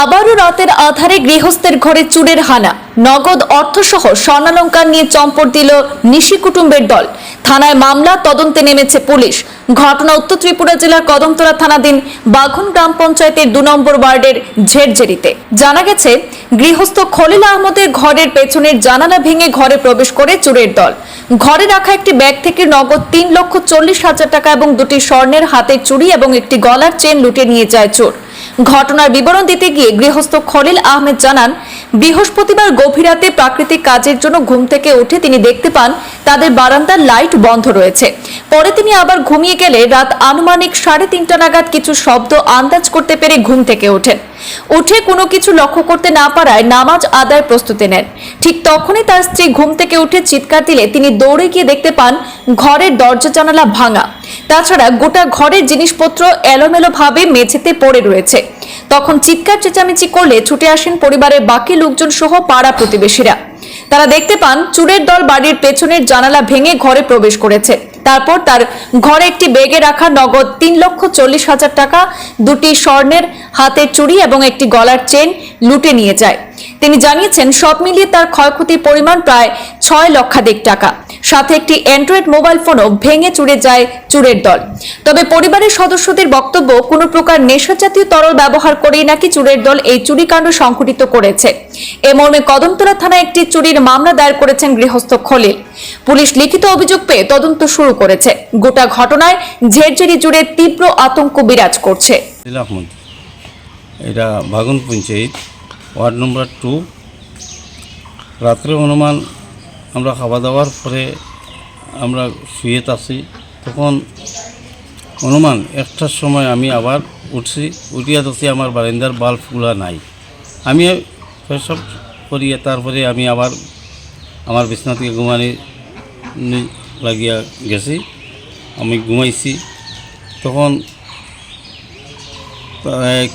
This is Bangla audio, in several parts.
আবারও রাতের আধারে গৃহস্থের ঘরে চুরের হানা। নগদ অর্থসহ স্বর্ণালঙ্কার নিয়ে চম্পট দিল নিশি কুটুম্বের দল। থানায় মামলা, তদন্তে নেমেছে পুলিশ। ঘটনা উত্তর ত্রিপুরা জেলার কদমতলা থানাধীন বাঘন গ্রাম পঞ্চায়েতের দু নম্বর ওয়ার্ডের ঝেরঝেরিতে। জানা গেছে, গৃহস্থ খলিল আহমদের ঘরের পেছনের জানালা ভেঙে ঘরে প্রবেশ করে চুরের দল। ঘরে রাখা একটি ব্যাগ থেকে নগদ তিন লক্ষ চল্লিশ হাজার টাকা এবং দুটি স্বর্ণের হাতের চুড়ি এবং একটি গলার চেন লুটে নিয়ে যায় চোর। ঘটনার বিবরণ দিতে গিয়ে গৃহস্থ খলিল আহমেদ জানান, বৃহস্পতিবার গভীর রাতে প্রাকৃতিক কাজের জন্য ঘুম থেকে উঠে তিনি দেখতে পান তাদের বারান্দার লাইট বন্ধ রয়েছে। পরে তিনি আবার ঘুমিয়ে গেলে রাত আনুমানিক সাড়ে তিনটা নাগাদ কিছু শব্দ আন্দাজ করতে পেরে ঘুম থেকে ওঠেন। উঠে কোনো কিছু লক্ষ্য করতে না পারায় নামাজ আদায় প্রস্তুতি নেন। ঠিক তখনই তার স্ত্রী ঘুম থেকে উঠে চিৎকার দিলে তিনি দৌড়ে গিয়ে দেখতে পান ঘরের দরজা জানালা ভাঙা। তাছাড়া গোটা ঘরের জিনিসপত্র এলোমেলো ভাবে মেঝেতে পড়ে রয়েছে। তখন চিৎকার চেঁচামেচি করলে ছুটে আসেন পরিবারের বাকি লোকজন সহ পাড়া প্রতিবেশীরা। তারা দেখতে পান চুরের দল বাড়ির পেছনের জানালা ভেঙে ঘরে প্রবেশ করেছে। তারপর তার ঘরে একটি বেগে রাখা নগদ তিন লক্ষ চল্লিশ হাজার টাকা, দুটি স্বর্ণের হাতের চুড়ি এবং একটি গলার চেন লুটে নিয়ে যায়। তিনি জানিয়েছেন, সব মিলিয়ে তার ক্ষয়ক্ষতির পরিমাণ প্রায় ছয় লক্ষাধিক টাকা। সাথে একটি অ্যান্ড্রয়েড মোবাইল ফোনও ভেঙে চুরে যায় চুরের দল। তবে পরিবারের সদস্যদের বক্তব্য, কোনো প্রকার নেশা জাতীয় তরল ব্যবহার করেই নাকি চুরের দল এই চুরিকাণ্ড সংঘটিত করেছে। এ মর্মে কদমতলা থানায় একটি চুরির মামলা দায়ের করেছেন গৃহস্থ খলিল। পুলিশ লিখিত অভিযোগ পেয়ে তদন্ত শুরু করেছে। গোটা ঘটনায় ঝেরঝেরি জুড়ে তীব্র আতঙ্ক বিরাজ করছে। এটা বাগুন পঞ্চায়েত। Ward number two. রাত্রে অনুমান আমরা খাওয়া দাওয়ার পরে আমরা শুয়ে আছি। তখন অনুমান একটার সময় আমি আবার উঠছি, উঠিয়া দেখছি আমার বারান্দার বাল্বগুলো নাই। আমি সব করিয়া তারপরে আমি আবার আমার বিছনা থেকে ঘুমানি লাগিয়া গেছি। আমি ঘুমাইছি। তখন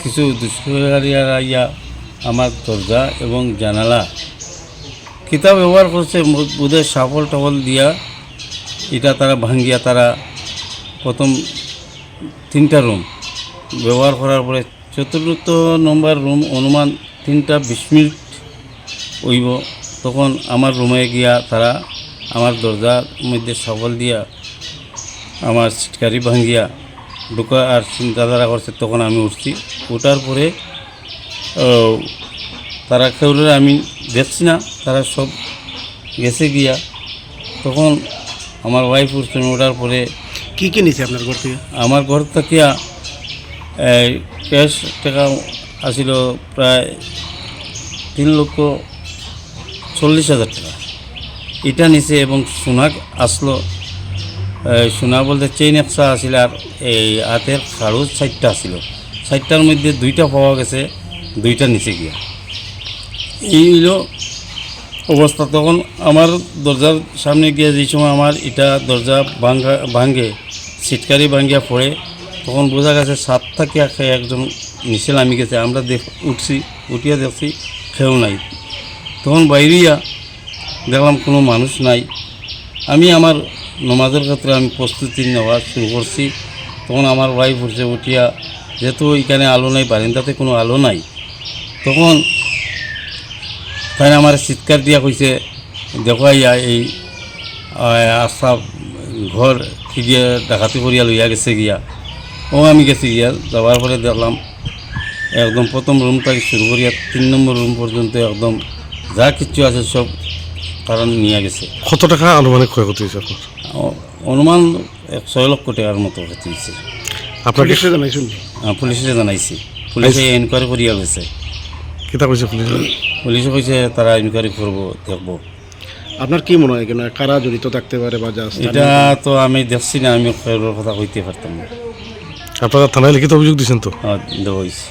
কিছু দুষ্কৃতিকারীরা ইয়া আমার দরজা এবং জানালা। কিতাব ব্যবহার করছে বোধহয় সাফল টাফল দিয়া। এটা তারা ভাঙ্গিয়া তারা প্রথম তিনটা রুম। ব্যবহার করার পরে চতুর্থ নম্বর রুম অনুমান তিনটা বিশ মিনিট হইব। তখন আমার রুমে গিয়া তারা আমার দরজার মধ্যে সফল দিয়া আমার সিটকারি ভাঙ্গিয়া ঢুকা আর চিন্তাধারা করছে, তখন আমি উঠছি। ওঠার পরে তারা কেউরে আমি দেখছি না তারা সব গেছে গিয়া। তখন আমার ওয়াইফ উঠছে ওঠার পরে কী কী নিছে আপনার ঘর থেকে? আমার ঘর থেকে এই, ক্যাশ টাকা আসিল প্রায় তিন লক্ষ চল্লিশ হাজার টাকা। এটা নিছে এবং সোনা আসলো সোনা বলতে চেইন একশা আছিল আর এই হাতের খারুজ চারটা আসিল। চারটার মধ্যে দুইটা পাওয়া গেছে। দুইটা নিচে গিয়া। এই হইল অবস্থা। তখন আমার দরজার সামনে গিয়ে যে সময় আমার এটা দরজা ভাঙ্গা, ভাঙ্গে সিটকারি ভাঙ্গিয়া পড়ে, তখন বোঝা গেছে সাত থেকে একজন নিচে নামি গেছে। আমরা দেখ, উঠছি, উঠিয়া দেখছি খেয়েও নাই। তখন বাইরিয়া দেখলাম কোনো মানুষ নাই। আমি আমার নমাজের ক্ষেত্রে আমি প্রস্তুতি নেওয়া শুরু করছি। তখন আমার ওয়াইফ উঠছে, উঠিয়া, যেহেতু এখানে আলো নাই, বারিন্দাতে কোনো আলো নাই তখন তাই আমার চিৎকার দিয়া কইছে দেখো এই আস্থা ঘর ফিরিয়ে ডাকাতি করিয়া লইয়া গেছে গিয়া। ও আমি গেছি গিয়া যাওয়ার পরে দেখলাম একদম প্রথম রুম থেকে শুরু করিয়া তিন নম্বর রুম পর্যন্ত একদম যা কিছু আছে সব তারা নিয়ে গেছে। কত টাকা আনুমানিক ক্ষয়ক্ষতি হয়েছে আপনার? অনুমান এক ছয় লক্ষ টাকার মতো ক্ষতি হয়েছে। আপনাকে জানাইছেন? আহ, পুলিশে জানাইছি। পুলিশে এনকোয়ারি করিয়া গেছে। কিতা কইছে পুলিশ পুলিশে কইছে তারা ইনকোয়ারি করব দেখব আপনার কি মনে হয় কেন? কারা জড়িত থাকতে পারে বা যা এটা তো আমি দেখছি না আমি কথা কইতে পারতাম না আপনারা থানায় লিখিত অভিযোগ দিয়েছেন তো? হ্যাঁ দেওয়া হয়েছে